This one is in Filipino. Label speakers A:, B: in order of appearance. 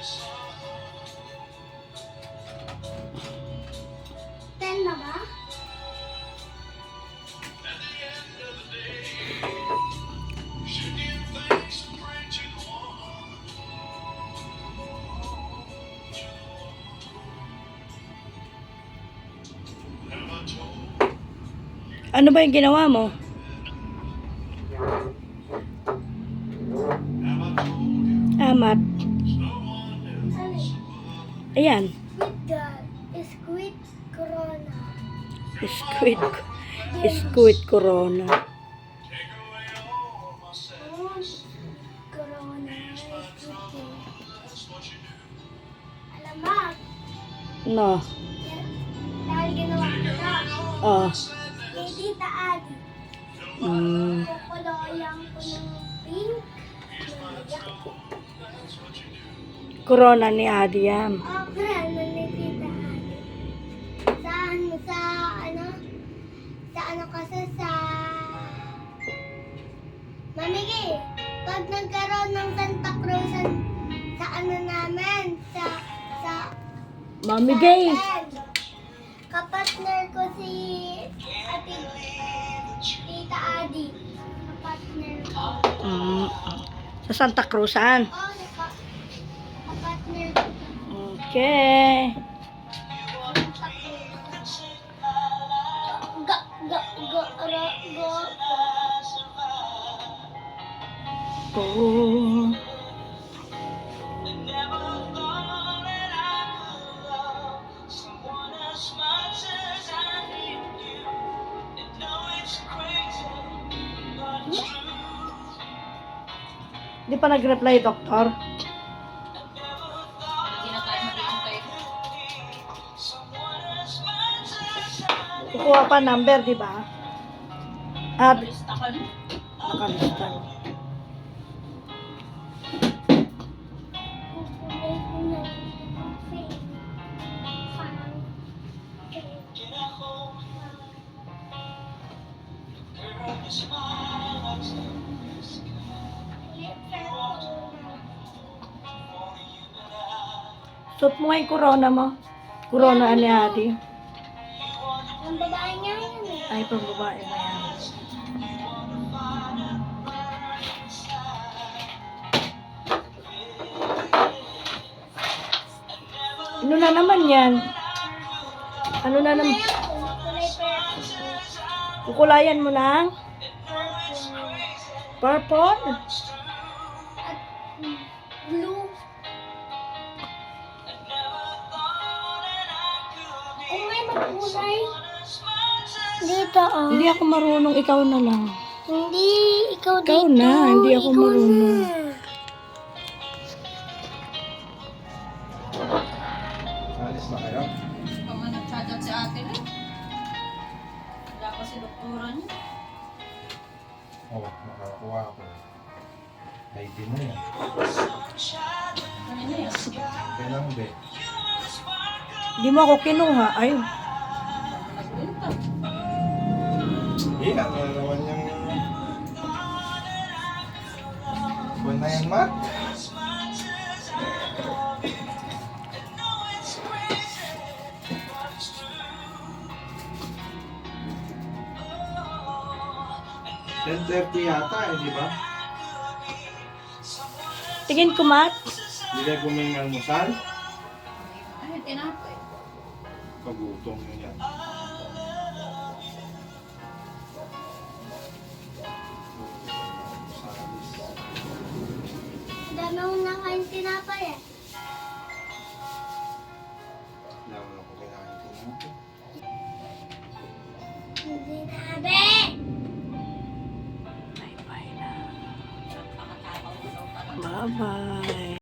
A: Ten na ba?
B: Ano ba yung ginawa mo? Amat. Ayan.
A: Squid Corona.
B: Squid. Squid corona. No.
A: Dahil ginawa ko na. Kay Tita Adi.
B: Mm.
A: Kukuloyang ko ng pink.
B: Corona ni Adi yan.
A: Ano kasi sa... Mamigi, pag nagkaroon ng Santa Cruz sa- sa ano namin, sa... sa
B: Mamigay.
A: Kapatner ko si Ate Tita Adi. Kapatner ko.
B: Mm. Sa Santa Cruzan.
A: Oh, naka- kapatner ko.
B: Okay. Oh. Di pa nag-reply, doktor? Kukuha pa number, di ba? At, nakalista.
A: Kukulay
B: Suot mo nga yung corona mo. Corona ni Adi.
A: Ang babae niya yun eh.
B: Ay, pang babae mo yan. Ano na naman yan? Ano na naman? Kukulayan mo ng purple?
A: At blue. Kung may magkulay. Dito oh.
B: Hindi ako marunong, ikaw na lang.
A: Hindi, ikaw,
B: Ikaw
A: dito.
B: na, hindi ako
A: Ikaw
B: marunong.
A: na.
C: Alis na kayo?
D: Kung nag-chat si ate na. Wala pa si doktora niya.
C: Oo, oh, nakakuha ako. ID mo yan. Kailan ba?
B: Hindi mo ako kinuha. Ay.
C: Eh, ano naman yung... Buwan na yan, Matt? Ten thirty yata eh, di ba?
B: tingin ko, Matt.
C: Hindi na guming almusal?
D: Ay, tinapay.
C: Pagutom yun yan.
A: Dami akong nakain tinapay eh.
C: Lalo na ko kailangan tinapay.
A: Hindi
B: na! Bye-bye.